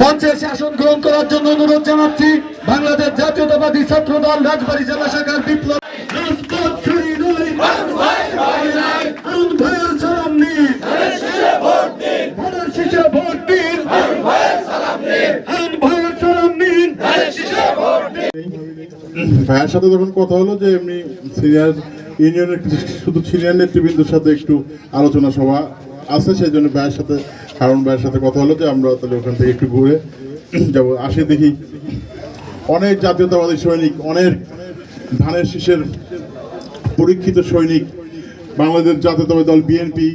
মঞ্চে শাসন গ্রহণ করার জন্য অনুরোধ জানাচ্ছি, বাংলাদেশ জাতীয়তাবাদী ছাত্র দল রাজবাড়ী জেলা শাখার বিপ্লব। ভাইয়ের সাথে যখন কথা হলো যে এমনি সিনিয়র ইউনিয়নের শুধু সিনিয়র নেতৃবৃন্দের সাথে একটু আলোচনা সভা আছে, সেই জন্য ভাইয়ের সাথে হারুন ভাইয়ের সাথে কথা হলো যে আমরা তাহলে ওখান থেকে একটু ঘুরে যাব। আসে দেখি অনেক জাতীয়তাবাদী সৈনিক, অনেক ধানের শীষের পরীক্ষিত সৈনিক, বাংলাদেশ জাতীয়তাবাদী দল, বিএনপি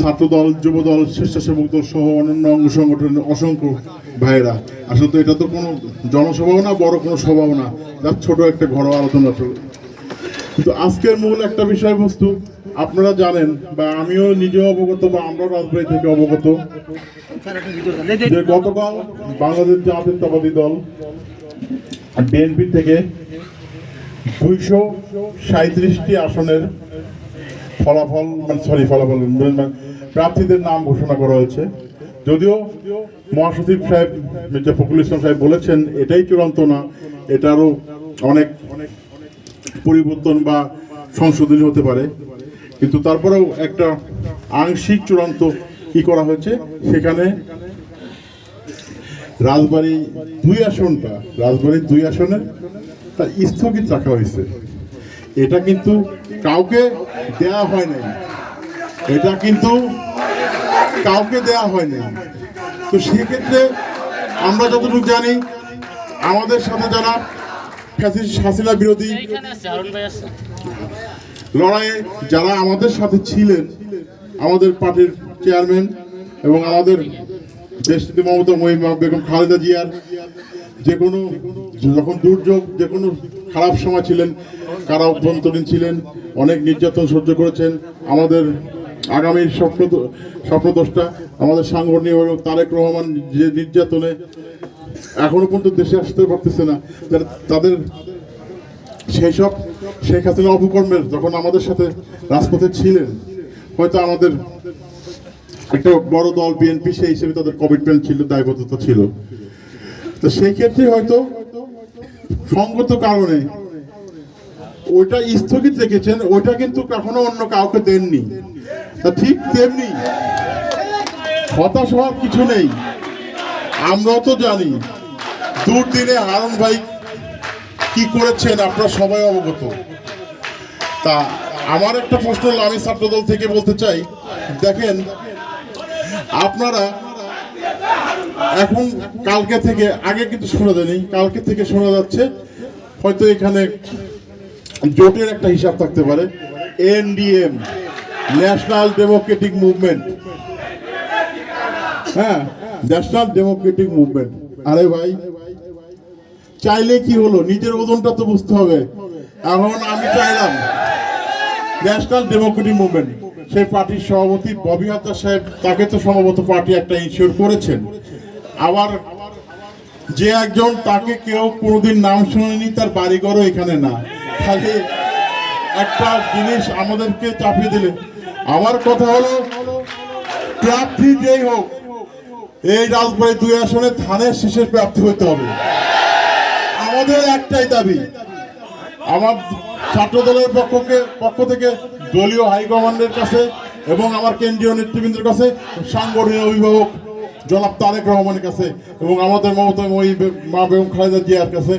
ছাত্র দল যুব দল স্বেচ্ছাসেবক দল সহ অন্যান্য অঙ্গ সংগঠনের অসংখ্য ভাইয়েরা। আসলে তো এটা তো কোনো জনসভাও না, বড় কোনো সভাও না। যার ছোট একটা ঘরোয়া আলোচনা চলে কিন্তু আজকের মূল একটা বিষয়বস্তু আপনারা জানেন বা আমিও নিজেও অবগত বা আমরাও রাজবাড়ি থেকে অবগত যে গতকাল বাংলাদেশ জাতীয়তাবাদী দল বিএনপি থেকে দুইশো সাঁত্রিশটি আসনের ফলাফল মানে সরি, ফলাফল মানে প্রার্থীদের নাম ঘোষণা করা হয়েছে। যদিও মহাসচিব সাহেব, মির্জা ফখরুল ইসলাম সাহেব বলেছেন, এটাই চূড়ান্ত না, এটারও অনেক অনেক পরিবর্তন বা সংশোধনী হতে পারে। কিন্তু তারপরেও একটা আংশিক চূড়ান্ত কি করা হয়েছে? সেখানে রাজবাড়ী দুই আসনটা রাজবাড়ির দুই আসনের তা স্থগিত রাখা হয়েছে। এটা কিন্তু কাউকে দেয়া হয় নাই। এটা কিন্তু কাউকে দেয়া হয় নাই। তো সেক্ষেত্রে আমরা যতটুকু জানি, আমাদের সাথে যারা হাসিনা বিরোধী লড়াইয়ে যারা আমাদের সাথে ছিলেন আমাদের পার্টির চেয়ারম্যান এবং আমাদের দেশনীতি মমতা মহিমা বেগম খালেদা জিয়ার যে কোনো যখন দুর্যোগ যে কোনো খারাপ সময় ছিলেন কারা অভ্যন্তরীণ ছিলেন অনেক নির্যাতন সহ্য করেছেন আমাদের আগামীর স্বপ্ন স্বপ্নদোষটা আমাদের সাংগঠনিক তারেক রহমান যে নির্যাতনে এখনও পর্যন্ত দেশে আসতে পারতেছে না। তাদের সেই সব শেখ হাসিনা অপকর্মের যখন আমাদের সাথে রাজপথে ছিলেন, হয়তো আমাদের একটা বড় দল বিএনপি সেই হিসেবে তাদের কমিটমেন্ট ছিল, দায়বদ্ধতা ছিল। তো সেই ক্ষেত্রে হয়তো সঙ্গত কারণে ওইটা স্থগিত রেখেছেন, ওইটা কিন্তু কখনো অন্য কাউকে দেননি। ঠিক তেমনি হতাশ হওয়ার কিছু নেই। আমরাও তো জানি। দুর্দিনে হারুন ভাই কি করেছেন আপনারা সবাই অবগত। তা আমার একটা প্রশ্ন হলো আমি ছাত্রদল থেকে বলতে চাই। দেখেন, আপনারা এখন কালকে থেকে, আগে কিন্তু শোনা যায়নি, কালকে থেকে শোনা যাচ্ছে, হয়তো এখানে জোটের একটা হিসাব থাকতে পারে। NDM, national democratic movement. হ্যাঁ ন্যাশনাল ডেমোক্রেটিক মুভমেন্ট। আরে ভাই, চাইলে কি হলো? নিজের ওজনটা তো বুঝতে হবে। এখন আমি চাইলাম ন্যাশনাল ডেমোক্রেটিক মুভমেন্ট। সেই পার্টির সভাপতি ববি হাত্তার সাহেব, তাকে তো সম্ভবত পার্টি একটা ইনশিওর করেছেন। আবার যে একজন, তাকে কেউ কোনোদিন নাম শুনেনি, তার বাড়িঘরও এখানে না। খালি একটা জিনিস আমাদেরকে চাপিয়ে দিলে। আমার কথা হলো প্রার্থী যেই হোক এই রাজবাড়ি দুই আসনে ধানের শীষের প্রার্থী হতে হবে। আমাদের একটাই দাবি, আমার ছাত্র দলের পক্ষকে, পক্ষ থেকে দলীয় হাইকমান্ডের কাছে এবং আমার কেন্দ্রীয় নেতৃবৃন্দের কাছে সাংগঠনিক অভিভাবক জনাব তারেক রহমানের কাছে এবং আমাদের মমতা ওই মা বেগম খালেদা জিয়ার কাছে,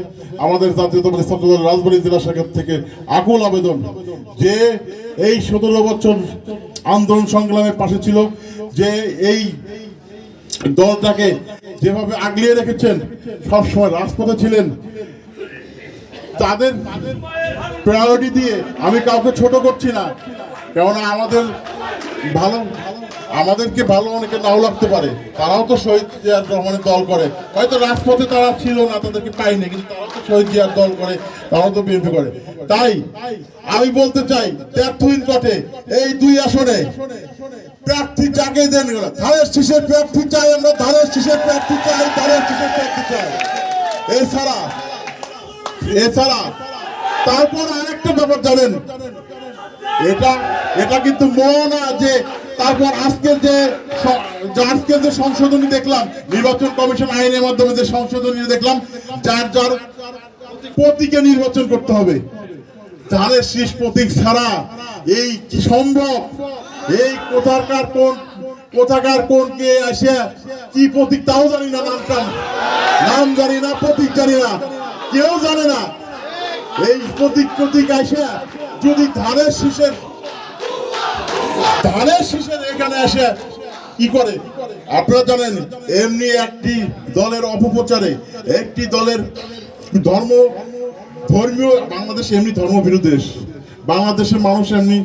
আমাদের জাতীয়তাবাদী ছাত্র দল রাজবাড়ী জেলা শাখা থেকে আকুল আবেদন যে এই সতেরো বছর আন্দোলন সংগ্রামের পাশে ছিল, যে এই দলটাকে যেভাবে আগলিয়ে রেখেছেন, সবসময় রাজপথে ছিলেন। তাদের প্রায়োরিটি দিয়ে আমি কাউকে ছোট করছি না। কেননা আমাদের ভালো, আমাদেরকে ভালো অনেকে নাও লাগতে পারে। তারাও তো শহীদ জিয়ার রহমানের দল করে। হয়তো রাজপথে তারা ছিল না, তাদেরকে পাইনি কিন্তু তারাও তো শহীদ জিয়ার দল করে, তারাও তো বিএনপি করে। তাই আমি বলতে চাই, ব্যর্থহীন পথে এই দুই আসনে প্রার্থী যাকে দেন ধানের শীষের প্রার্থী চাই আমরা, ধানের শীষের প্রার্থী চাই, ধানের শীষের প্রার্থী চাই। এছাড়া এছাড়া, তারপর আরেকটা ব্যাপার জানেন এটা এটা কিন্তু মো না যে তারপর আজকের যে আজকের যে সংশোধনী দেখলাম, নির্বাচন কমিশন আইনের মাধ্যমে যে সংশোধনী দেখলাম, যার যার প্রতীকে নির্বাচন করতে হবে। ধানের শীষ প্রতীক ছাড়া এই কি সম্ভব? এই কোথাকার কোন কোথাকার কোন কে আসে, কি প্রতীক তাও জানি না নামটা। নাম জানি না, প্রতীক জানি না। কেউ জানে না। এই প্রতীক প্রতীক আসে যদি ধানের শীষের ধানের শীষের এখানে এসে কি করে? আপনারা জানেন, এমনি একটি দলের অপপ্রচারে, একটি দলের ধর্ম, ধর্মীয়, বাংলাদেশ এমনি ধর্ম বিরোধী দেশ বাংলাদেশের মানুষ এমনি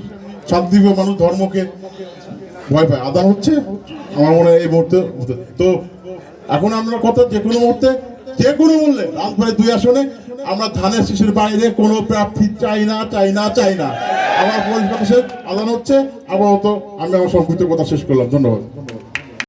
শান্তিপ্রিয় মানুষ ধর্মকে ভয় পায়। আদা হচ্ছে, আমার মনে হয় এই মুহূর্তে তো এখন আমরা কথা যে কোনো মুহূর্তে যে কোনো মূল্যে। রাজবাড়ি দুই আসনে আমরা ধানের শিশুর বাইরে কোনো প্রার্থী চাই না চাই না চাই না। আমার পরিষ্কার আদান হচ্ছে, আপাতত আমি আমার সংক্ষিপ্ত কথা শেষ করলাম। ধন্যবাদ।